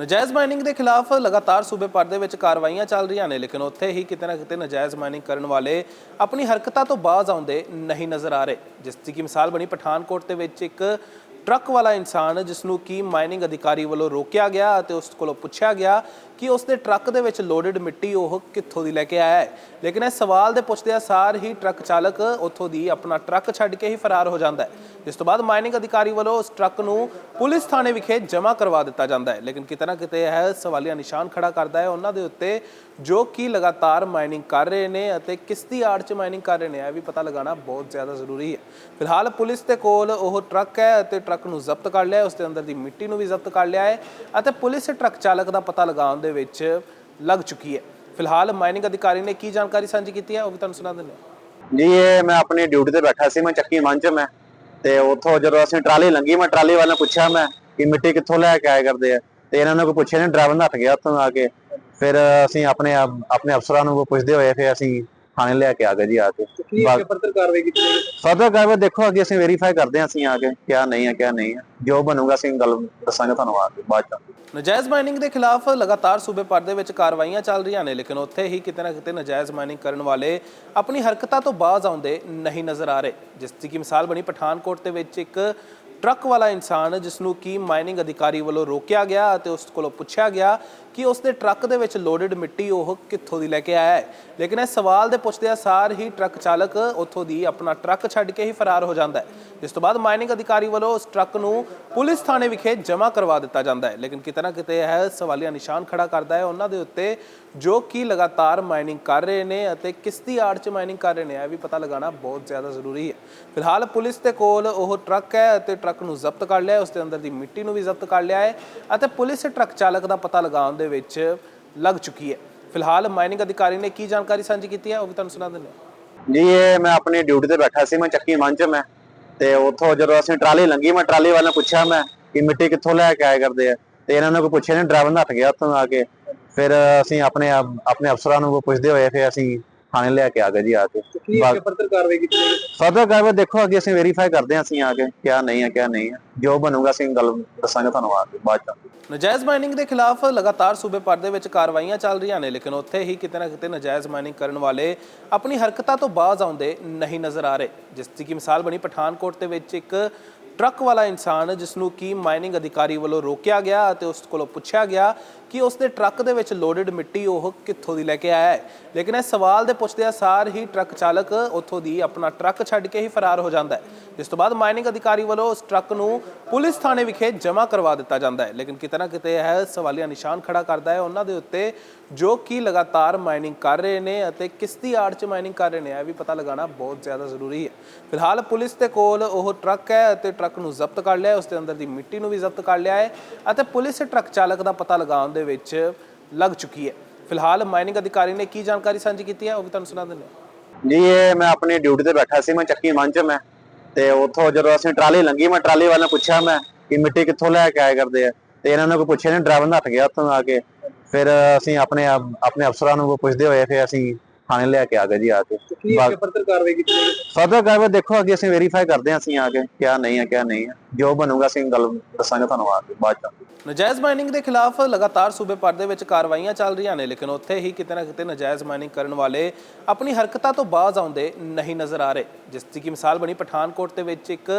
ਨਾਜਾਇਜ਼ ਮਾਈਨਿੰਗ ਦੇ ਖਿਲਾਫ ਲਗਾਤਾਰ ਸੂਬੇ ਭਰ ਦੇ ਵਿੱਚ ਕਾਰਵਾਈਆਂ ਚੱਲ ਰਹੀਆਂ ਨੇ, ਲੇਕਿਨ ਉੱਥੇ ਹੀ ਕਿਤੇ ਨਾ ਕਿਤੇ ਨਾਜਾਇਜ਼ ਮਾਈਨਿੰਗ ਕਰਨ ਵਾਲੇ ਆਪਣੀ ਹਰਕਤਾਂ ਤੋਂ ਬਾਜ਼ ਆਉਂਦੇ ਨਹੀਂ ਨਜ਼ਰ ਆ ਰਹੇ। ਜਿਸ ਦੀ ਕੀ ਮਿਸਾਲ ਬਣੀ, ਪਠਾਨਕੋਟ ਦੇ ਵਿੱਚ ਇੱਕ ਟਰੱਕ ਵਾਲਾ ਇਨਸਾਨ ਜਿਸ ਨੂੰ ਕੀ ਮਾਈਨਿੰਗ ਅਧਿਕਾਰੀ ਵੱਲੋਂ ਰੋਕਿਆ ਗਿਆ ਅਤੇ ਉਸ ਕੋਲੋਂ ਪੁੱਛਿਆ ਗਿਆ ਕਿ ਉਸ ਦੇ ਟਰੱਕ ਦੇ ਵਿੱਚ ਲੋਡਡ ਮਿੱਟੀ ਉਹ ਕਿੱਥੋਂ ਦੀ ਲੈ ਕੇ ਆਇਆ ਹੈ। ਲੇਕਿਨ ਇਹ ਸਵਾਲ ਦੇ ਪੁੱਛਦਿਆਂ ਸਾਰ ਹੀ ਟਰੱਕ ਚਾਲਕ ਉੱਥੋਂ ਦੀ ਆਪਣਾ ਟਰੱਕ ਛੱਡ ਕੇ ਹੀ ਫਰਾਰ ਹੋ ਜਾਂਦਾ ਹੈ। ਜਿਸ ਤੋਂ ਬਾਅਦ ਮਾਈਨਿੰਗ ਅਧਿਕਾਰੀ ਵੱਲੋਂ ਉਸ ਟਰੱਕ ਨੂੰ ਪੁਲਿਸ ਥਾਣੇ ਵਿਖੇ ਜਮ੍ਹਾਂ ਕਰਵਾ ਦਿੱਤਾ ਜਾਂਦਾ ਹੈ। ਲੇਕਿਨ ਕਿਤੇ ਨਾ ਕਿਤੇ ਇਹ ਸਵਾਲੀਆ ਨਿਸ਼ਾਨ ਖੜਾ ਕਰਦਾ ਹੈ। ਉਹਨਾਂ ਦੇ ਉੱਤੇ ਜੋ ਕਿ ਲਗਾਤਾਰ ਮਾਈਨਿੰਗ ਕਰ ਰਹੇ ਨੇ ਅਤੇ ਕਿਸ ਦੀ ਆੜ 'ਚ ਮਾਈਨਿੰਗ ਕਰ ਰਹੇ ਨੇ ਇਹ ਵੀ ਪਤਾ ਲਗਾਉਣਾ ਬਹੁਤ ਜ਼ਿਆਦਾ ਜ਼ਰੂਰੀ ਹੈ। ਫਿਲਹਾਲ ਪੁਲਿਸ ਦੇ ਕੋਲ ਉਹ ਟਰੱਕ ਹੈ ਅਤੇ ਟਰੱਕ ਨੂੰ ਜ਼ਬਤ ਕਰ ਲਿਆ ਹੈ, ਉਸ ਦੇ ਅੰਦਰ ਦੀ ਮਿੱਟੀ ਨੂੰ ਵੀ ਜ਼ਬਤ ਕਰ ਲਿਆ ਹੈ ਅਤੇ ਪੁਲਿਸ ਟਰੱਕ ਚਾਲਕ ਦਾ ਪਤਾ ਲਗਾਉਣ ਦੇ ਵਿੱਚ ਲੱਗ ਚੁੱਕੀ ਹੈ। ਫਿਲਹਾਲ ਮਾਈਨਿੰਗ ਅਧਿਕਾਰੀ ਨੇ ਕੀ ਜਾਣਕਾਰੀ ਸਾਂਝੀ ਕੀਤੀ ਹੈ ਉਹ ਵੀ ਤੁਹਾਨੂੰ ਸੁਣਾ ਦਿੰਦੇ ਹਾਂ। ਜੀ ਇਹ ਮੈਂ ਆਪਣੀ ਡਿਊਟੀ ਤੇ ਬੈਠਾ ਸੀ ਮੈਂ ਚੱਕੀ ਮੰਚ ਮੈਂ। ਤੇ ਉੱਥੋਂ ਜਦੋਂ ਅਸੀਂ ਟਰਾਲੀ ਲੰਗੀ ਮੈਂ ਟਰਾਲੀ ਵਾਲੇ ਨੂੰ ਪੁੱਛਿਆ ਮੈਂ ਕਿ ਮਿੱਟੀ ਕਿੱਥੋਂ ਲੈ ਕੇ ਆਏ ਕਰਦੇ ਆ। ਤੇ ਇਹਨਾਂ ਨੇ ਕੋਈ ਪੁੱਛਿਆ ਨਹੀਂ ਡਰਾਈਵਰ ਨੱਠ ਗਿਆ ਉੱਥੋਂ ਆ ਕੇ। ਫਿਰ ਅਸੀਂ ਆਪਣੇ ਆਪ- ਆਪਣੇ ਅਫਸਰਾਂ ਨੂੰ ਪੁੱਛਦੇ ਹੋਏ ਫਿਰ ਅਸੀਂ ਥਾਣੇ ਲੈ ਕੇ ਆ ਗਏ ਜੀ ਆ ਕੇ। ਫਰਦਰ ਕਾਰਵਾਈ ਕੀਤੀ ਫਰਦਰ ਕਾਰਵਾਈ ਦੇਖੋ ਅੱਗੇ ਅਸੀਂ ਵੈਰੀਫਾਈ ਕਰਦੇ ਹਾਂ ਅਸੀਂ ਆ ਕੇ ਕਿਆ ਨਹੀਂ ਹੈ ਕਿਆ ਨਹੀਂ ਹੈ ਜੋ ਬਣੂਗਾ ਅਸੀਂ ਗੱਲ ਦੱਸਾਂਗੇ ਤੁਹਾਨੂੰ ਆ ਕੇ ਬਾਅਦ ਚ। ਨਜਾਇਜ਼ ਮਾਈਨਿੰਗ ਦੇ ਖਿਲਾਫ ਲਗਾਤਾਰ ਸੂਬੇ ਭਰ ਦੇ ਵਿੱਚ ਕਾਰਵਾਈਆਂ ਚੱਲ ਰਹੀਆਂ ਨੇ, ਲੇਕਿਨ ਉੱਥੇ ਹੀ ਕਿਤੇ ਨਾ ਕਿਤੇ ਨਜਾਇਜ਼ ਮਾਈਨਿੰਗ ਕਰਨ ਵਾਲੇ ਆਪਣੀ ਹਰਕਤਾਂ ਤੋਂ ਬਾਜ਼ ਆਉਂਦੇ ਨਹੀਂ ਨਜ਼ਰ ਆ ਰਹੇ। ਜਿਸ ਦੀ ਕਿ ਮਿਸਾਲ ਬਣੀ, ਪਠਾਨਕੋਟ ਦੇ ਵਿੱਚ ਇੱਕ ਟਰੱਕ ਵਾਲਾ ਇਨਸਾਨ ਜਿਸ ਨੂੰ ਕੀ ਮਾਈਨਿੰਗ ਅਧਿਕਾਰੀ ਵੱਲੋਂ ਰੋਕਿਆ ਗਿਆ ਅਤੇ ਉਸ ਕੋਲੋਂ ਪੁੱਛਿਆ ਗਿਆ ਕਿ ਉਸ ਦੇ ਟਰੱਕ ਦੇ ਵਿੱਚ ਲੋਡਡ ਮਿੱਟੀ ਉਹ ਕਿੱਥੋਂ ਦੀ ਲੈ ਕੇ ਆਇਆ ਹੈ। ਲੇਕਿਨ ਇਹ ਸਵਾਲ ਦੇ ਪੁੱਛਦਿਆਂ ਸਾਰ ਹੀ ਟਰੱਕ ਚਾਲਕ ਉੱਥੋਂ ਦੀ ਆਪਣਾ ਟਰੱਕ ਛੱਡ ਕੇ ਹੀ ਫਰਾਰ ਹੋ ਜਾਂਦਾ ਹੈ। ਜਿਸ ਤੋਂ ਬਾਅਦ ਮਾਈਨਿੰਗ ਅਧਿਕਾਰੀ ਵੱਲੋਂ ਉਸ ਟਰੱਕ ਨੂੰ ਪੁਲਿਸ ਥਾਣੇ ਵਿਖੇ ਜਮ੍ਹਾਂ ਕਰਵਾ ਦਿੱਤਾ ਜਾਂਦਾ ਹੈ। ਲੇਕਿਨ ਕਿਤੇ ਨਾ ਕਿਤੇ ਇਹ ਸਵਾਲੀਆ ਨਿਸ਼ਾਨ ਖੜਾ ਕਰਦਾ ਹੈ। ਉਹਨਾਂ ਦੇ ਉੱਤੇ ਜੋ ਕਿ ਲਗਾਤਾਰ ਮਾਈਨਿੰਗ ਕਰ ਰਹੇ ਨੇ ਅਤੇ ਕਿਸ ਦੀ ਆੜ 'ਚ ਮਾਈਨਿੰਗ ਕਰ ਰਹੇ ਨੇ, ਇਹ ਵੀ ਪਤਾ ਲਗਾਉਣਾ ਬਹੁਤ ਜ਼ਿਆਦਾ ਜ਼ਰੂਰੀ ਹੈ। ਫਿਲਹਾਲ ਪੁਲਿਸ ਦੇ ਕੋਲ ਉਹ ਟਰੱਕ ਹੈ ਅਤੇ ਟਰੱਕ ਨੂੰ ਜ਼ਬਤ ਕਰ ਲਿਆ ਉਸ ਦੇ ਅੰਦਰ ਦੀ ਮਿੱਟੀ ਨੂੰ ਵੀ ਜ਼ਬਤ ਕਰ ਲਿਆ ਹੈ ਅਤੇ ਪੁਲਿਸ ਟਰੱਕ ਚਾਲਕ ਦਾ ਪਤਾ ਲਗਾਉਣ ਦੇ ਵਿੱਚ ਲੱਗ ਚੁੱਕੀ ਹੈ। ਫਿਲਹਾਲ ਮਾਈਨਿੰਗ ਅਧਿਕਾਰੀ ਨੇ ਕੀ ਜਾਣਕਾਰੀ ਸਾਂਝੀ ਕੀਤੀ ਹੈ? ਉਹ ਵੀ ਤੁਹਾਨੂੰ ਸੁਣਾ ਦਿੰਦੇ ਹਾਂ। ਜੀ, ਇਹ ਮੈਂ ਆਪਣੀ ਡਿਊਟੀ ਤੇ ਬੈਠਾ ਸੀ, ਮੈਂ ਚੱਕੀ ਮੰਚ ਮੈਂ। ਤੇ ਉੱਥੋਂ ਜਦੋਂ ਅਸੀਂ ਟਰਾਲੀ ਲੰਗੀ ਮੈਂ ਟਰਾਲੀ ਵਾਲੇ ਨੂੰ ਪੁੱਛਿਆ ਮੈਂ ਕਿ ਮਿੱਟੀ ਕਿੱਥੋਂ ਲੈ ਕੇ ਆਏ ਕਰਦੇ ਆ। ਤੇ ਇਹਨਾਂ ਨੇ ਕੋਈ ਪੁੱਛਿਆ ਨਹੀਂ ਡਰਾਈਵਰ ਨੱਠ ਗਿਆ ਉੱਥੋਂ ਆ ਕੇ। ਫਿਰ ਅਸੀਂ ਆਪਣੇ ਆਪਣੇ ਅਫਸਰਾਂ ਨੂੰ ਪੁੱਛਦੇ ਹੋਏ ਫਿਰ ਅਸੀਂ ਥਾਣੇ ਲੈ ਕੇ ਆ ਗਏ ਜੀ ਆ ਕੇ। ਕੀ ਅੱਗੇ ਫਰਦਰ ਕਾਰਵਾਈ ਕੀਤੀ ਜਾਏਗੀ ਫਰਦਰ ਕਾਰਵਾਈ ਦੇਖੋ ਅੱਗੇ ਅਸੀਂ ਵੈਰੀਫਾਈ ਕਰਦੇ ਹਾਂ ਅਸੀਂ ਆ ਕੇ ਕਿਆ ਨਹੀਂ ਹੈ ਕਿਆ ਨਹੀਂ ਹੈ ਜੋ ਬਣੂਗਾ ਅਸੀਂ ਗੱਲ ਦੱਸਾਂਗੇ ਤੁਹਾਨੂੰ ਆ ਕੇ ਬਾਅਦ ਚ। ਨਜਾਇਜ਼ ਮਾਈਨਿੰਗ ਦੇ ਖਿਲਾਫ ਲਗਾਤਾਰ ਸੂਬੇ ਭਰ ਦੇ ਵਿੱਚ ਕਾਰਵਾਈਆਂ ਚੱਲ ਰਹੀਆਂ ਨੇ ਲੇਕਿਨ ਉੱਥੇ ਹੀ ਕਿਤੇ ਨਾ ਕਿਤੇ ਨਜਾਇਜ਼ ਮਾਈਨਿੰਗ ਕਰਨ ਵਾਲੇ ਆਪਣੀ ਹਰਕਤਾਂ ਤੋਂ ਬਾਜ਼ ਆਉਂਦੇ ਨਹੀਂ ਨਜ਼ਰ ਆ ਰਹੇ। ਜਿਸ ਦੀ ਕੀ ਮਿਸਾਲ ਬਣੀ ਪਠਾਨਕੋਟ ਦੇ ਵਿੱਚ ਇੱਕ ਟਰੱਕ ਵਾਲਾ ਇਨਸਾਨ ਜਿਸ ਨੂੰ ਕੀ ਮਾਈਨਿੰਗ ਅਧਿਕਾਰੀ ਵੱਲੋਂ ਰੋਕਿਆ ਗਿਆ ਅਤੇ ਉਸ ਕੋਲੋਂ ਪੁੱਛਿਆ ਗਿਆ ਕਿ ਉਸ ਦੇ ਟਰੱਕ ਦੇ ਵਿੱਚ ਲੋਡਡ ਮਿੱਟੀ ਉਹ ਕਿੱਥੋਂ ਦੀ ਲੈ ਕੇ ਆਇਆ ਹੈ। ਲੇਕਿਨ ਇਹ ਸਵਾਲ ਦੇ ਪੁੱਛਦਿਆਂ ਸਾਰ ਹੀ ਟਰੱਕ ਚਾਲਕ ਉੱਥੋਂ ਦੀ ਆਪਣਾ ਟਰੱਕ ਛੱਡ ਕੇ ਹੀ ਫਰਾਰ ਹੋ ਜਾਂਦਾ ਹੈ। ਜਿਸ ਤੋਂ ਬਾਅਦ ਮਾਈਨਿੰਗ ਅਧਿਕਾਰੀ ਵੱਲੋਂ ਉਸ ਟਰੱਕ ਨੂੰ ਪੁਲਿਸ ਥਾਣੇ ਵਿਖੇ ਜਮ੍ਹਾਂ ਕਰਵਾ ਦਿੱਤਾ ਜਾਂਦਾ ਹੈ। ਲੇਕਿਨ ਕਿਤੇ ਨਾ ਕਿਤੇ ਇਹ ਸਵਾਲੀਆ ਨਿਸ਼ਾਨ ਖੜਾ ਕਰਦਾ ਹੈ ਉਹਨਾਂ ਦੇ ਉੱਤੇ ਜੋ ਕਿ ਲਗਾਤਾਰ ਮਾਈਨਿੰਗ ਕਰ ਰਹੇ ਨੇ ਅਤੇ ਕਿਸ ਦੀ ਆੜ 'ਚ ਮਾਈਨਿੰਗ ਕਰ ਰਹੇ ਨੇ ਇਹ ਵੀ ਪਤਾ ਲਗਾਉਣਾ ਬਹੁਤ ਜ਼ਿਆਦਾ ਜ਼ਰੂਰੀ ਹੈ। ਫਿਲਹਾਲ ਪੁਲਿਸ ਦੇ ਕੋਲ ਉਹ ਟਰੱਕ ਹੈ ਅਤੇ ਟਰੱਕ ਨੂੰ ਜ਼ਬਤ ਕਰ ਲਿਆ ਹੈ, ਉਸ ਦੇ ਅੰਦਰ ਦੀ ਮਿੱਟੀ ਨੂੰ ਵੀ ਜ਼ਬਤ ਕਰ ਲਿਆ ਹੈ ਅਤੇ ਪੁਲਿਸ ਟਰੱਕ ਚਾਲਕ ਦਾ ਪਤਾ ਲਗਾਉਣ ਦੇ ਵਿੱਚ ਲੱਗ ਚੁੱਕੀ ਹੈ। ਫਿਲਹਾਲ ਮਾਈਨਿੰਗ ਅਧਿਕਾਰੀ ਨੇ ਕੀ ਜਾਣਕਾਰੀ ਸਾਂਝੀ ਕੀਤੀ ਹੈ, ਉਹ ਵੀ ਤੁਹਾਨੂੰ ਸੁਣਾ ਦਿੰਦੇ ਹਾਂ। ਜੀ, ਇਹ ਮੈਂ ਆਪਣੀ ਡਿਊਟੀ ਤੇ ਬੈਠਾ ਸੀ, ਮੈਂ ਚੱਕੀ ਮੰਚ ਮੈਂ। ਤੇ ਉੱਥੋਂ ਜਦੋਂ ਅਸੀਂ ਟਰਾਲੀ ਲੰਗੀ ਮੈਂ ਟਰਾਲੀ ਵਾਲੇ ਪੁੱਛਿਆ, ਮੈਂ ਕਿ ਮਿੱਟੀ ਕਿੱਥੋਂ ਲੈ ਕੇ ਆਇਆ ਕਰਦੇ ਆ? ਤੇ ਇਹਨਾਂ ਨੇ ਕੋਈ ਪੁੱਛਿਆ ਨਹੀਂ ਡਰਾਈਵਰ ਨੱਠ ਗਿਆ ਉੱਥੋਂ ਆ ਕੇ। ਫਿਰ ਅਸੀਂ ਆਪਣੇ ਆਪਣੇ ਅਫਸਰਾਂ ਨੂੰ ਪੁੱਛਦੇ ਹੋਏ, ਫਿਰ ਅਸੀਂ ਥਾਣੇ ਲੈ ਕੇ ਆ ਗਏ ਜੀ ਆ ਕੇ। ਕੀ ਅੱਗੇ ਫਰਦਰ ਕਾਰਵਾਈ ਕੀਤੀ ਜਾਏਗੀ ਫਰਦਰ ਕਾਰਵਾਈ ਦੇਖੋ ਅੱਗੇ ਅਸੀਂ ਵੈਰੀਫਾਈ ਕਰਦੇ ਹਾਂ ਅਸੀਂ ਆ ਕੇ ਕਿਆ ਨਹੀਂ ਹੈ ਕਿਆ ਨਹੀਂ ਹੈ ਜੋ ਬਣੂਗਾ ਅਸੀਂ ਗੱਲ ਦੱਸਾਂਗੇ ਤੁਹਾਨੂੰ ਆ ਕੇ ਬਾਅਦ ਚ। ਨਜਾਇਜ਼ ਮਾਈਨਿੰਗ ਦੇ ਖਿਲਾਫ ਲਗਾਤਾਰ ਸੂਬੇ ਭਰ ਦੇ ਵਿੱਚ ਕਾਰਵਾਈਆਂ ਚੱਲ ਰਹੀਆਂ ਨੇ ਲੇਕਿਨ ਉੱਥੇ ਹੀ ਕਿਤੇ ਨਾ ਕਿਤੇ ਨਜਾਇਜ਼ ਮਾਈਨਿੰਗ ਕਰਨ ਵਾਲੇ ਆਪਣੀ ਹਰਕਤਾਂ ਤੋਂ ਬਾਜ਼ ਆਉਂਦੇ ਨਹੀਂ ਨਜ਼ਰ ਆ ਰਹੇ। ਜਿਸ ਦੀ ਕੀ ਮਿਸਾਲ ਬਣੀ ਪਠਾਨਕੋਟ ਦੇ ਵਿੱਚ ਇੱਕ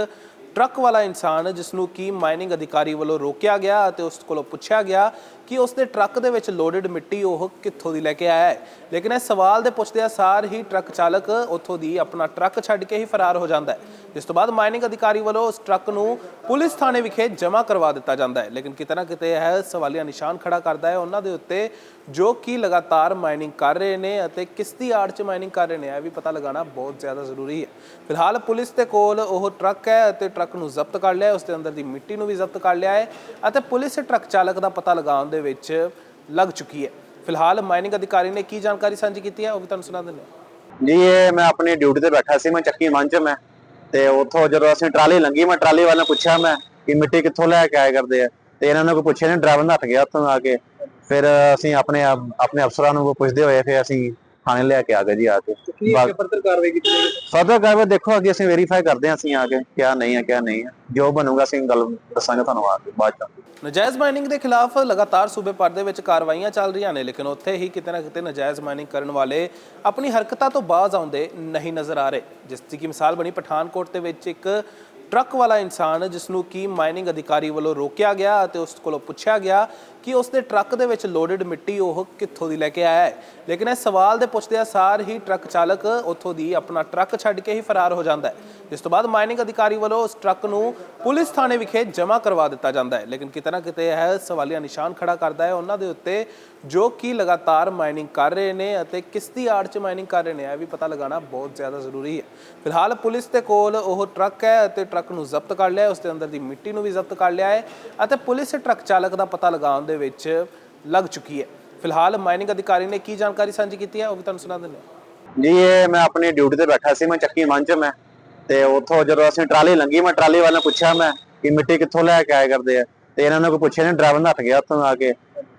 ਟਰੱਕ ਵਾਲਾ ਇਨਸਾਨ ਜਿਸ ਨੂੰ ਕੀ ਮਾਈਨਿੰਗ ਅਧਿਕਾਰੀ ਵੱਲੋਂ ਰੋਕਿਆ ਗਿਆ ਅਤੇ ਉਸ ਕੋਲੋਂ ਪੁੱਛਿਆ ਗਿਆ ਕਿ ਉਸ ਦੇ ਟਰੱਕ ਦੇ ਵਿੱਚ ਲੋਡਡ ਮਿੱਟੀ ਉਹ ਕਿੱਥੋਂ ਦੀ ਲੈ ਕੇ ਆਇਆ ਹੈ? ਲੇਕਿਨ ਇਹ ਸਵਾਲ ਦੇ ਪੁੱਛਦਿਆਂ ਸਾਰ ਹੀ ਟਰੱਕ ਚਾਲਕ ਉੱਥੋਂ ਦੀ ਆਪਣਾ ਟਰੱਕ ਛੱਡ ਕੇ ਹੀ ਫਰਾਰ ਹੋ ਜਾਂਦਾ ਹੈ। ਜਿਸ ਤੋਂ ਬਾਅਦ ਮਾਈਨਿੰਗ ਅਧਿਕਾਰੀ ਵੱਲੋਂ ਉਸ ਟਰੱਕ ਨੂੰ ਪੁਲਿਸ ਥਾਣੇ ਵਿਖੇ ਜਮ੍ਹਾਂ ਕਰਵਾ ਦਿੱਤਾ ਜਾਂਦਾ ਹੈ। ਲੇਕਿਨ ਕਿਤੇ ਨਾ ਕਿਤੇ ਇਹ ਸਵਾਲੀਆ ਨਿਸ਼ਾਨ ਖੜਾ ਕਰਦਾ ਹੈ। ਉਹਨਾਂ ਦੇ ਉੱਤੇ ਜੋ ਕਿ ਲਗਾਤਾਰ ਮਾਈਨਿੰਗ ਕਰ ਰਹੇ ਨੇ ਅਤੇ ਕਿਸ ਦੀ ਆੜ 'ਚ ਮਾਈਨਿੰਗ ਕਰ ਰਹੇ ਨੇ ਇਹ ਵੀ ਪਤਾ ਲਗਾਉਣਾ ਬਹੁਤ ਜ਼ਿਆਦਾ ਜ਼ਰੂਰੀ ਹੈ। ਫਿਲਹਾਲ ਪੁਲਿਸ ਦੇ ਕੋਲ ਉਹ ਟਰੱਕ ਹੈ ਅਤੇ ਟਰੱਕ ਨੂੰ ਜ਼ਬਤ ਕਰ ਲਿਆ ਹੈ, ਉਸ ਦੇ ਅੰਦਰ ਦੀ ਮਿੱਟੀ ਨੂੰ ਵੀ ਜ਼ਬਤ ਕਰ ਲਿਆ ਹੈ ਅਤੇ ਪੁਲਿਸ ਟਰੱਕ ਚਾਲਕ ਦਾ ਪਤਾ ਲਗਾਉਣ ਦੇ ਵਿੱਚ ਲੱਗ ਚੁੱਕੀ ਹੈ। ਫਿਲਹਾਲ ਮਾਈਨਿੰਗ ਅਧਿਕਾਰੀ ਨੇ ਕੀ ਜਾਣਕਾਰੀ ਸਾਂਝੀ ਕੀਤੀ ਹੈ? ਉਹ ਵੀ ਤੁਹਾਨੂੰ ਸੁਣਾ ਦਿੰਦੇ ਹਾਂ। ਜੀ ਇਹ ਮੈਂ ਆਪਣੀ ਡਿਊਟੀ ਤੇ ਬੈਠਾ ਸੀ, ਮੈਂ ਚੱਕੀ ਮੰਚ ਮੈਂ। ਤੇ ਉੱਥੋਂ ਜਦੋਂ ਅਸੀਂ ਟਰਾਲੀ ਲੰਗੀ ਮੈਂ ਟਰਾਲੀ ਵਾਲੇ ਨੂੰ ਪੁੱਛਿਆ ਮੈਂ ਕਿ ਮਿੱਟੀ ਕਿੱਥੋਂ ਲੈ ਕੇ ਆਏ ਕਰਦੇ ਆ। ਤੇ ਇਹਨਾਂ ਨੇ ਕੋਈ ਪੁੱਛਿਆ ਨਹੀਂ ਡਰਾਈਵਰ ਨੱਠ ਗਿਆ ਉੱਥੋਂ ਆ ਕੇ। ਫਿਰ ਅਸੀਂ ਆਪਣੇ ਆਪਣੇ ਅਫਸਰਾਂ ਨੂੰ ਪੁੱਛਦੇ ਹੋਏ ਫਿਰ ਅਸੀਂ ਥਾਣੇ ਲੈ ਕੇ ਆ ਗਏ ਜੀ ਆ ਕੇ। ਤੇ ਕੀ ਅੱਗੇ ਫਰਦਰ ਕਾਰਵਾਈ ਕੀਤੀ ਜਾਏਗੀ ਫਰਦਰ ਕਾਰਵਾਈ ਦੇਖੋ ਅੱਗੇ ਅਸੀਂ ਵੈਰੀਫਾਈ ਕਰਦੇ ਹਾਂ ਅਸੀਂ ਆ ਕੇ ਕਿਆ ਨਹੀਂ ਹੈ ਕਿਆ ਨਹੀਂ ਹੈ ਜੋ ਬਣੂਗਾ ਅਸੀਂ ਗੱਲ ਦੱਸਾਂਗੇ ਤੁਹਾਨੂੰ ਆ ਕੇ ਬਾਅਦ ਚ। ਨਜਾਇਜ਼ ਮਾਈਨਿੰਗ ਦੇ ਖਿਲਾਫ ਲਗਾਤਾਰ ਸੂਬੇ ਭਰ ਦੇ ਵਿੱਚ ਕਾਰਵਾਈਆਂ ਚੱਲ ਰਹੀਆਂ ਨੇ ਲੇਕਿਨ ਉੱਥੇ ਹੀ ਕਿਤੇ ਨਾ ਕਿਤੇ ਨਜਾਇਜ਼ ਮਾਈਨਿੰਗ ਕਰਨ ਵਾਲੇ ਆਪਣੀ ਹਰਕਤਾਂ ਤੋਂ ਬਾਜ਼ ਆਉਂਦੇ ਨਹੀਂ ਨਜ਼ਰ ਆ ਰਹੇ। ਜਿਸ ਦੀ ਕਿ ਮਿਸਾਲ ਬਣੀ ਪਠਾਨਕੋਟ ਦੇ ਵਿੱਚ ਇੱਕ ਟਰੱਕ ਵਾਲਾ ਇਨਸਾਨ ਜਿਸ ਨੂੰ ਕੀ ਮਾਈਨਿੰਗ ਅਧਿਕਾਰੀ ਵੱਲੋਂ ਰੋਕਿਆ ਗਿਆ ਅਤੇ ਉਸ ਕੋਲੋਂ ਪੁੱਛਿਆ ਗਿਆ ਕਿ ਉਸ ਦੇ ਟਰੱਕ ਦੇ ਵਿੱਚ ਲੋਡਡ ਮਿੱਟੀ ਉਹ ਕਿੱਥੋਂ ਦੀ ਲੈ ਕੇ ਆਇਆ ਹੈ। ਲੇਕਿਨ ਇਹ ਸਵਾਲ ਦੇ ਪੁੱਛਦਿਆਂ ਸਾਰ ਹੀ ਟਰੱਕ ਚਾਲਕ ਉੱਥੋਂ ਦੀ ਆਪਣਾ ਟਰੱਕ ਛੱਡ ਕੇ ਹੀ ਫਰਾਰ ਹੋ ਜਾਂਦਾ ਹੈ। ਜਿਸ ਤੋਂ ਬਾਅਦ ਮਾਈਨਿੰਗ ਅਧਿਕਾਰੀ ਵੱਲੋਂ ਉਸ ਟਰੱਕ ਨੂੰ ਪੁਲਿਸ ਥਾਣੇ ਵਿਖੇ ਜਮ੍ਹਾਂ ਕਰਵਾ ਦਿੱਤਾ ਜਾਂਦਾ ਹੈ। ਲੇਕਿਨ ਕਿਤੇ ਨਾ ਕਿਤੇ ਇਹ ਸਵਾਲੀਆ ਨਿਸ਼ਾਨ ਖੜਾ ਕਰਦਾ ਹੈ। ਉਹਨਾਂ ਦੇ ਉੱਤੇ ਜੋ ਕਿ ਲਗਾਤਾਰ ਮਾਈਨਿੰਗ ਕਰ ਰਹੇ ਨੇ ਅਤੇ ਕਿਸ ਦੀ ਆੜ 'ਚ ਮਾਈਨਿੰਗ ਕਰ ਰਹੇ ਨੇ, ਇਹ ਵੀ ਪਤਾ ਲਗਾਉਣਾ ਬਹੁਤ ਜ਼ਿਆਦਾ ਜ਼ਰੂਰੀ ਹੈ। ਫਿਲਹਾਲ ਪੁਲਿਸ ਦੇ ਕੋਲ ਉਹ ਟਰੱਕ ਹੈ ਅਤੇ ਟਰੱਕ ਨੂੰ ਜ਼ਬਤ ਕਰ ਲਿਆ ਹੈ। ਉਸ ਦੇ ਅੰਦਰ ਦੀ ਮਿੱਟੀ ਨੂੰ ਵੀ ਜ਼ਬਤ ਕਰ ਲਿਆ ਹੈ ਅਤੇ ਪੁਲਿਸ ਟਰੱਕ ਚਾਲਕ ਦਾ ਪਤਾ ਲਗਾਉਣ ਦੇ ਵਿੱਚ ਲੱਗ ਚੁੱਕੀ ਹੈ। ਫਿਲਹਾਲ ਮਾਈਨਿੰਗ ਅਧਿਕਾਰੀ ਨੇ ਕੀ ਜਾਣਕਾਰੀ ਸਾਂਝੀ ਕੀਤੀ ਹੈ, ਉਹ ਵੀ ਤੁਹਾਨੂੰ ਸੁਣਾ ਦਿੰਦੇ ਹਾਂ। ਜੀ, ਇਹ ਮੈਂ ਆਪਣੀ ਡਿਊਟੀ ਤੇ ਬੈਠਾ ਸੀ, ਮੈਂ ਚੱਕੀ ਮੰਚ ਮੈਂ। ਤੇ ਉੱਥੋਂ ਜਦੋਂ ਅਸੀਂ ਟਰਾਲੀ ਲੰਗੀ ਮੈਂ ਟਰਾਲੀ ਵਾਲੇ ਪੁੱਛਿਆ ਮੈਂ ਕਿ ਮਿੱਟੀ ਕਿੱਥੋਂ ਲੈ ਕੇ ਆਏ ਕਰਦੇ ਆ। ਤੇ ਇਹਨਾਂ ਨੇ ਕੋਈ ਪੁੱਛਿਆ ਨਹੀਂ ਡਰਾਈਵਰ ਨੱਠ ਗਿਆ ਉੱਥੋਂ ਆ ਕੇ।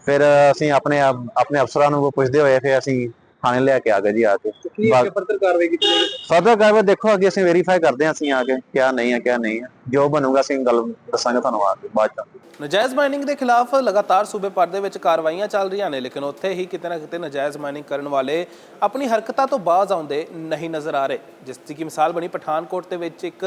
ਫਿਰ ਅਸੀਂ ਆਪਣੇ ਆਪਣੇ ਅਫਸਰਾਂ ਨੂੰ ਪੁੱਛਦੇ ਹੋਏ, ਫਿਰ ਅਸੀਂ ਥਾਣੇ ਲੈ ਕੇ ਆ ਗਏ ਜੀ ਆ ਕੇ। ਕੀ ਅੱਗੇ ਫਰਦਰ ਕਾਰਵਾਈ ਕੀਤੀ ਜਾਏਗੀ ਫਰਦਰ ਕਾਰਵਾਈ ਦੇਖੋ ਅੱਗੇ ਅਸੀਂ ਵੈਰੀਫਾਈ ਕਰਦੇ ਹਾਂ ਅਸੀਂ ਆ ਕੇ ਕਿਆ ਨਹੀਂ ਹੈ ਕਿਆ ਨਹੀਂ ਹੈ। ਜੋ ਬਣੂਗਾ ਅਸੀਂ ਗੱਲ ਦੱਸਾਂਗੇ ਤੁਹਾਨੂੰ ਆ ਕੇ ਬਾਅਦ ਚ। ਨਜਾਇਜ਼ ਮਾਈਨਿੰਗ ਦੇ ਖਿਲਾਫ ਲਗਾਤਾਰ ਸੂਬੇ ਭਰ ਦੇ ਵਿੱਚ ਕਾਰਵਾਈਆਂ ਚੱਲ ਰਹੀਆਂ ਨੇ ਲੇਕਿਨ ਉੱਥੇ ਹੀ ਕਿਤੇ ਨਾ ਕਿਤੇ ਨਜਾਇਜ਼ ਮਾਈਨਿੰਗ ਕਰਨ ਵਾਲੇ ਆਪਣੀ ਹਰਕਤਾਂ ਤੋਂ ਬਾਜ਼ ਆਉਂਦੇ ਨਹੀਂ ਨਜ਼ਰ ਆ ਰਹੇ। ਜਿਸ ਦੀ ਕਿ ਮਿਸਾਲ ਬਣੀ ਪਠਾਨਕੋਟ ਦੇ ਵਿੱਚ ਇੱਕ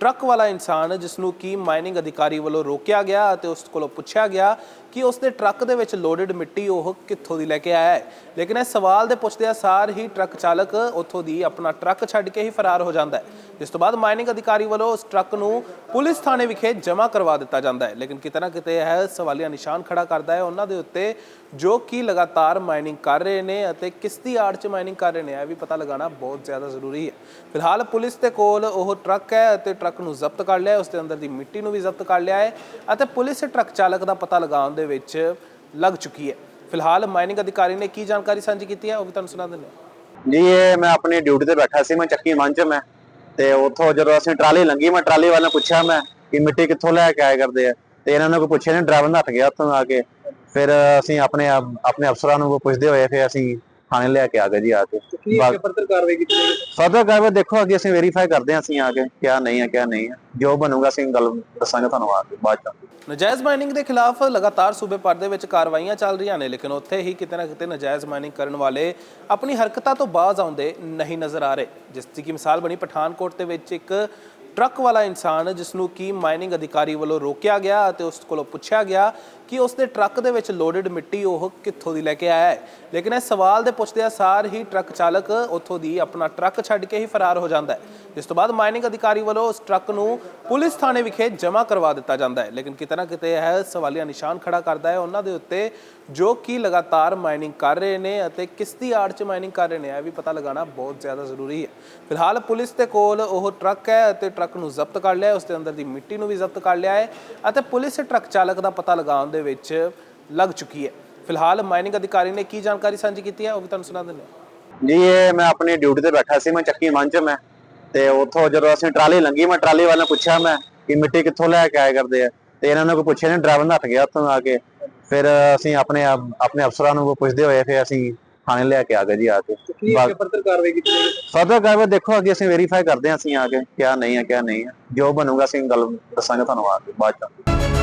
ਟਰੱਕ ਵਾਲਾ ਇਨਸਾਨ ਜਿਸ ਨੂੰ ਕੀ ਮਾਈਨਿੰਗ ਅਧਿਕਾਰੀ ਵੱਲੋਂ ਰੋਕਿਆ ਗਿਆ ਅਤੇ ਉਸ ਕੋਲੋਂ ਪੁੱਛਿਆ ਗਿਆ ਕਿ ਉਸ ਦੇ ਟਰੱਕ ਦੇ ਵਿੱਚ ਲੋਡਡ ਮਿੱਟੀ ਉਹ ਕਿੱਥੋਂ ਦੀ ਲੈ ਕੇ ਆਇਆ ਹੈ। ਲੇਕਿਨ ਇਹ ਸਵਾਲ ਦੇ ਪੁੱਛਦਿਆਂ ਸਾਰ ਹੀ ਟਰੱਕ ਚਾਲਕ ਉੱਥੋਂ ਦੀ ਆਪਣਾ ਟਰੱਕ ਛੱਡ ਕੇ ਹੀ ਫਰਾਰ ਹੋ ਜਾਂਦਾ ਹੈ। ਜਿਸ ਤੋਂ ਬਾਅਦ ਮਾਈਨਿੰਗ ਅਧਿਕਾਰੀ ਵੱਲੋਂ ਉਸ ਟਰੱਕ ਨੂੰ ਪੁਲਿਸ ਥਾਣੇ ਵਿਖੇ ਜਮ੍ਹਾਂ ਕਰਵਾ ਦਿੱਤਾ ਜਾਂਦਾ ਹੈ। ਲੇਕਿਨ ਕਿਤੇ ਨਾ ਕਿਤੇ ਇਹ ਸਵਾਲੀਆ ਨਿਸ਼ਾਨ ਖੜਾ ਕਰਦਾ ਹੈ। ਉਹਨਾਂ ਦੇ ਉੱਤੇ ਜੋ ਕਿ ਲਗਾਤਾਰ ਮਾਈਨਿੰਗ ਕਰ ਰਹੇ ਨੇ ਅਤੇ ਕਿਸ ਦੀ ਆੜ 'ਚ ਮਾਈਨਿੰਗ ਕਰ ਰਹੇ ਨੇ ਇਹ ਵੀ ਪਤਾ ਲਗਾਉਣਾ ਬਹੁਤ ਜ਼ਿਆਦਾ ਜ਼ਰੂਰੀ ਹੈ। ਫਿਲਹਾਲ ਪੁਲਿਸ ਦੇ ਕੋਲ ਉਹ ਟਰੱਕ ਹੈ ਅਤੇ ਟਰੱਕ ਨੂੰ ਜ਼ਬਤ ਕਰ ਲਿਆ ਹੈ, ਉਸ ਦੇ ਅੰਦਰ ਦੀ ਮਿੱਟੀ ਨੂੰ ਵੀ ਜ਼ਬਤ ਕਰ ਲਿਆ ਹੈ ਅਤੇ ਪੁਲਿਸ ਟਰੱਕ ਚਾਲਕ ਦਾ ਪਤਾ ਲਗਾਉਣ ਦੇ ਵਿੱਚ ਲੱਗ ਚੁੱਕੀ ਹੈ। ਫਿਲਹਾਲ ਮਾਈਨਿੰਗ ਅਧਿਕਾਰੀ ਨੇ ਕੀ ਜਾਣਕਾਰੀ ਸਾਂਝੀ ਕੀਤੀ ਹੈ ਉਹ ਵੀ ਤੁਹਾਨੂੰ ਸੁਣਾ ਦਿੰਦੇ ਜੀ ਇਹ ਮੈਂ ਆਪਣੀ ਡਿਊਟੀ ਤੇ ਬੈਠਾ ਸੀ। ਮੈਂ ਚੱਕੀ ਮੰਚ ਮੈਂ। ਤੇ ਉੱਥੋਂ ਜਦੋਂ ਅਸੀਂ ਟਰਾਲੀ ਲੰਗੀ ਮੈਂ ਟਰਾਲੀ ਵਾਲੇ ਪੁੱਛਿਆ, ਮੈਂ ਕਿ ਮਿੱਟੀ ਕਿੱਥੋਂ ਲੈ ਕੇ ਆਏ ਕਰਦੇ ਆ? ਤੇ ਇਹਨਾਂ ਨੇ ਕੋਈ ਪੁੱਛਿਆ ਨਹੀਂ ਡਰਾਈਵਰ ਨੱਠ ਗਿਆ ਉੱਥੋਂ ਆ ਕੇ। ਫਿਰ ਅਸੀਂ ਆਪਣੇ ਆਪਣੇ ਅਫਸਰਾਂ ਨੂੰ ਪੁੱਛਦੇ ਹੋਏ, ਫਿਰ ਅਸੀਂ ਥਾਣੇ ਲੈ ਕੇ ਆ ਗਏ ਜੀ ਆ ਕੇ। ਫਰਦਰ ਕਾਰਵਾਈ ਕੀਤੀ ਜਾਏਗੀ ਫਰਦਰ ਕਾਰਵਾਈ ਦੇਖੋ ਅੱਗੇ ਅਸੀਂ ਵੈਰੀਫਾਈ ਕਰਦੇ ਹਾਂ ਅਸੀਂ ਆ ਕੇ ਕਿਆ ਨਹੀਂ ਹੈ ਕਿਆ ਨਹੀਂ ਹੈ। ਜੋ ਬਣੂਗਾ ਅਸੀਂ ਗੱਲ ਦੱਸਾਂਗੇ ਤੁਹਾਨੂੰ ਆ ਕੇ ਬਾਅਦ ਚ। ਨਜਾਇਜ਼ ਮਾਈਨਿੰਗ ਦੇ ਖਿਲਾਫ ਲਗਾਤਾਰ ਸੂਬੇ ਭਰ ਦੇ ਵਿੱਚ ਕਾਰਵਾਈਆਂ ਚੱਲ ਰਹੀਆਂ ਨੇ ਲੇਕਿਨ ਉੱਥੇ ਹੀ ਕਿਤੇ ਨਾ ਕਿਤੇ ਨਜਾਇਜ਼ ਮਾਈਨਿੰਗ ਕਰਨ ਵਾਲੇ ਆਪਣੀ ਹਰਕਤਾਂ ਤੋਂ ਬਾਜ਼ ਆਉਂਦੇ ਨਹੀਂ ਨਜ਼ਰ ਆ ਰਹੇ। ਜਿਸ ਦੀ ਕਿ ਮਿਸਾਲ ਬਣੀ ਪਠਾਨਕੋਟ ਦੇ ਵਿੱਚ ਇੱਕ ਟਰੱਕ ਵਾਲਾ ਇਨਸਾਨ ਜਿਸ ਨੂੰ ਕੀ ਮਾਈਨਿੰਗ ਅਧਿਕਾਰੀ ਵੱਲੋਂ ਰੋਕਿਆ ਗਿਆ ਅਤੇ ਉਸ ਕੋਲੋਂ ਪੁੱਛਿਆ ਗਿਆ ਕਿ ਉਸ ਦੇ ਟਰੱਕ ਦੇ ਵਿੱਚ ਲੋਡਡ ਮਿੱਟੀ ਉਹ ਕਿੱਥੋਂ ਦੀ ਲੈ ਕੇ ਆਇਆ ਹੈ। ਲੇਕਿਨ ਇਹ ਸਵਾਲ ਦੇ ਪੁੱਛਦਿਆਂ ਸਾਰ ਹੀ ਟਰੱਕ ਚਾਲਕ ਉੱਥੋਂ ਦੀ ਆਪਣਾ ਟਰੱਕ ਛੱਡ ਕੇ ਹੀ ਫਰਾਰ ਹੋ ਜਾਂਦਾ ਹੈ। ਜਿਸ ਤੋਂ ਬਾਅਦ ਮਾਈਨਿੰਗ ਅਧਿਕਾਰੀ ਵੱਲੋਂ ਉਸ ਟਰੱਕ ਨੂੰ ਪੁਲਿਸ ਥਾਣੇ ਵਿਖੇ ਜਮ੍ਹਾਂ ਕਰਵਾ ਦਿੱਤਾ ਜਾਂਦਾ ਹੈ। ਲੇਕਿਨ ਕਿਤੇ ਨਾ ਕਿਤੇ ਇਹ ਸਵਾਲੀਆ ਨਿਸ਼ਾਨ ਖੜਾ ਕਰਦਾ ਹੈ। ਉਹਨਾਂ ਦੇ ਉੱਤੇ ਜੋ ਕਿ ਲਗਾਤਾਰ ਮਾਈਨਿੰਗ ਕਰ ਰਹੇ ਨੇ ਅਤੇ ਕਿਸ ਦੀ ਆੜ 'ਚ ਮਾਈਨਿੰਗ ਕਰ ਰਹੇ ਨੇ, ਇਹ ਵੀ ਪਤਾ ਲਗਾਉਣਾ ਬਹੁਤ ਜ਼ਿਆਦਾ ਜ਼ਰੂਰੀ ਹੈ। ਫਿਲਹਾਲ ਪੁਲਿਸ ਦੇ ਕੋਲ ਉਹ ਟਰੱਕ ਹੈ ਅਤੇ ਟਰੱਕ ਨੂੰ ਜ਼ਬਤ ਕਰ ਲਿਆ ਉਸ ਦੇ ਅੰਦਰ ਦੀ ਮਿੱਟੀ ਨੂੰ ਵੀ ਜ਼ਬਤ ਕਰ ਲਿਆ ਹੈ ਅਤੇ ਪੁਲਿਸ ਟਰੱਕ ਚਾਲਕ ਦਾ ਪਤਾ ਲਗਾਉਣ ਦੇ ਵਿੱਚ ਲੱਗ ਚੁੱਕੀ ਹੈ। ਫਿਲਹਾਲ ਮਾਈਨਿੰਗ ਅਧਿਕਾਰੀ ਨੇ ਕੀ ਜਾਣਕਾਰੀ ਸਾਂਝੀ ਕੀਤੀ ਹੈ? ਉਹ ਵੀ ਤੁਹਾਨੂੰ ਸੁਣਾ ਦਿੰਦੇ ਹਾਂ। ਜੀ ਇਹ ਮੈਂ ਆਪਣੀ ਡਿਊਟੀ ਤੇ ਬੈਠਾ ਸੀ ਮੈਂ ਚੱਕੀ ਮੰਚ ਮੈਂ। ਤੇ ਉੱਥੋਂ ਜਦੋਂ ਅਸੀਂ ਟਰਾਲੀ ਲੰਗੀ ਮੈਂ ਟਰਾਲੀ ਵਾਲੇ ਨੂੰ ਪੁੱਛਿਆ ਮੈਂ ਕਿ ਮਿੱਟੀ ਕਿੱਥੋਂ ਲੈ ਕੇ ਆਏ ਕਰਦੇ ਆ। ਤੇ ਇਹਨਾਂ ਨੇ ਕੋਈ ਪੁੱਛਿਆ ਨਹੀਂ ਡਰਾਈਵਰ ਨੱਠ ਗਿਆ ਉੱਥੋਂ ਆ ਕੇ। ਫਿਰ ਅਸੀਂ ਆਪਣੇ ਆਪ- ਆਪਣੇ ਅਫਸਰਾਂ ਨੂੰ ਪੁੱਛਦੇ ਹੋਏ ਫਿਰ ਅਸੀਂ ਥਾਣੇ ਲੈ ਕੇ ਆ ਗਏ ਜੀ ਆ ਕੇ। ਫਰਦਰ ਕਾਰਵਾਈ ਕੀਤੀ ਫਰਦਰ ਕਾਰਵਾਈ ਦੇਖੋ ਅੱਗੇ ਅਸੀਂ ਵੈਰੀਫਾਈ ਕਰਦੇ ਹਾਂ ਅਸੀਂ ਆ ਕੇ ਕਿਆ ਨਹੀਂ ਹੈ ਕਿਆ ਨਹੀਂ ਹੈ। ਜੋ ਬਣੂਗਾ ਅਸੀਂ ਗੱਲ ਦੱਸਾਂਗੇ ਤੁਹਾਨੂੰ ਆ ਕੇ ਬਾਅਦ ਚ।